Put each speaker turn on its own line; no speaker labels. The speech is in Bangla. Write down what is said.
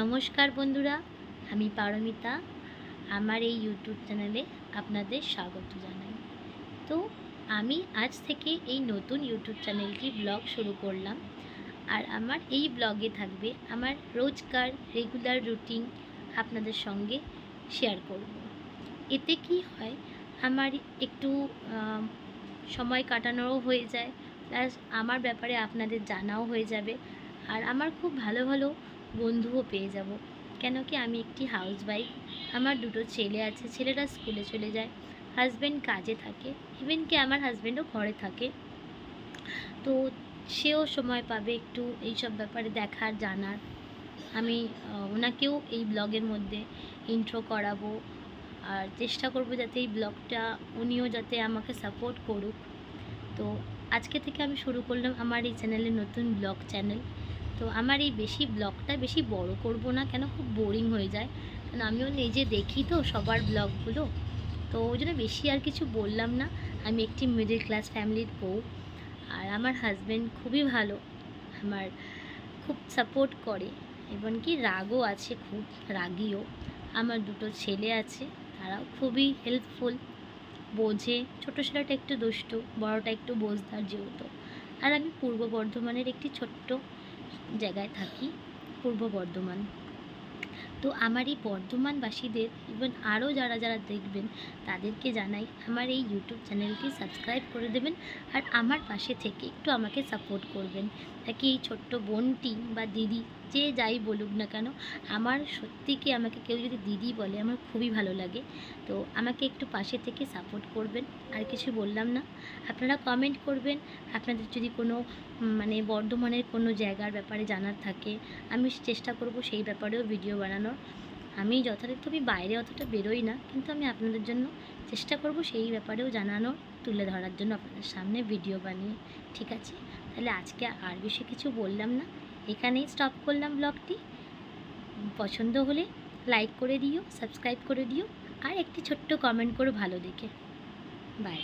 নমস্কার বন্ধুরা, আমি পারমিতা। আমার এই ইউটিউব চ্যানেলে আপনাদের স্বাগত জানাই। তো আমি আজ থেকে এই নতুন ইউটিউব চ্যানেলটি ব্লগ শুরু করলাম। আর আমার এই ব্লগে থাকবে আমার রোজকার রেগুলার রুটিন আপনাদের সঙ্গে শেয়ার করব। এতে কি হয়, আমার একটু সময় কাটানোও হয়ে যায় প্লাস আমার ব্যাপারে আপনাদের জানাও হয়ে যাবে। আর আমার খুব ভালো ভালো বন্ধুও পেয়ে যাব। কেন কি আমি একটি হাউস ওয়াইফ আমার দুটো ছেলে আছে, ছেলেরা স্কুলে চলে যায়। হাজব্যান্ড কাজে থাকে ইভেন কি আমার হাজব্যান্ডও ঘরে থাকে। তো সেও সময় পাবে একটু এইসব ব্যাপারে দেখার, জানার। আমি ওনাকেও এই ব্লগের মধ্যে ইন্ট্রো করাবো। আর চেষ্টা করব যাতে এই ব্লগটা উনিও যাতে আমাকে সাপোর্ট করুক। তো আজকে থেকে আমি শুরু করলাম আমার এই চ্যানেলে নতুন ব্লগ চ্যানেল তো আমার এই বেশি ব্লগটা বেশি বড় করব না, কেন খুব বোরিং হয়ে যায়। কারণ আমিও নিজে দেখি তো সবার ব্লগগুলো। তো ওই জন্য বেশি আর কিছু বললাম না। আমি একটি মিডল ক্লাস ফ্যামিলির বউ আর আমার হাজব্যান্ড খুবই ভালো। আমার খুব সাপোর্ট করে। এবং কি রাগও আছে, খুব রাগীও। আমার দুটো ছেলে আছে, তারাও খুবই হেল্পফুল বোঝে। ছোটো ছেলেটা একটু দুষ্টু, বড়টা একটু বোঝদার যেহেতু। আর আমি পূর্ব বর্ধমানের একটি ছোট্ট জায়গায় থাকি পূর্ব বর্ধমান। তো আমার এই বর্ধমানবাসীদের ইভেন আরও যারা যারা দেখবেন, তাদেরকে জানাই আমার এই ইউটিউব চ্যানেলটি সাবস্ক্রাইব করে দেবেন আর আমার পাশে থেকে একটু আমাকে সাপোর্ট করবেন। তাকে এই ছোট্ট বোনটি বা দিদি, যে যাই বলুক না কেন, আমার সত্যি কি আমাকে কেউ যদি দিদি বলে, আমার খুবই ভালো লাগে। তো আমাকে একটু পাশে থেকে সাপোর্ট করবেন, আর কিছু বললাম না। আপনারা কমেন্ট করবেন, আপনাদের যদি কোনো মানে বর্ধমানের কোনো জায়গার ব্যাপারে জানার থাকে, আমি চেষ্টা করব সেই ব্যাপারেও ভিডিও বানানোর। আমি যথারীতি আমি বাইরে অতটা বেরোই না, কিন্তু আমি আপনাদের জন্য চেষ্টা করব সেই ব্যাপারেও জানানোর তুলে ধরার জন্য আপনাদের সামনে ভিডিও বানিয়ে। ঠিক আছে? তাহলে আজকে আর বেশি কিছু বললাম না। এখানেই স্টপ করলাম ব্লগটি পছন্দ হলে লাইক করে দিও সাবস্ক্রাইব করে দিও, আর একটি ছোট্ট কমেন্ট করো ভালো দেখে। বাই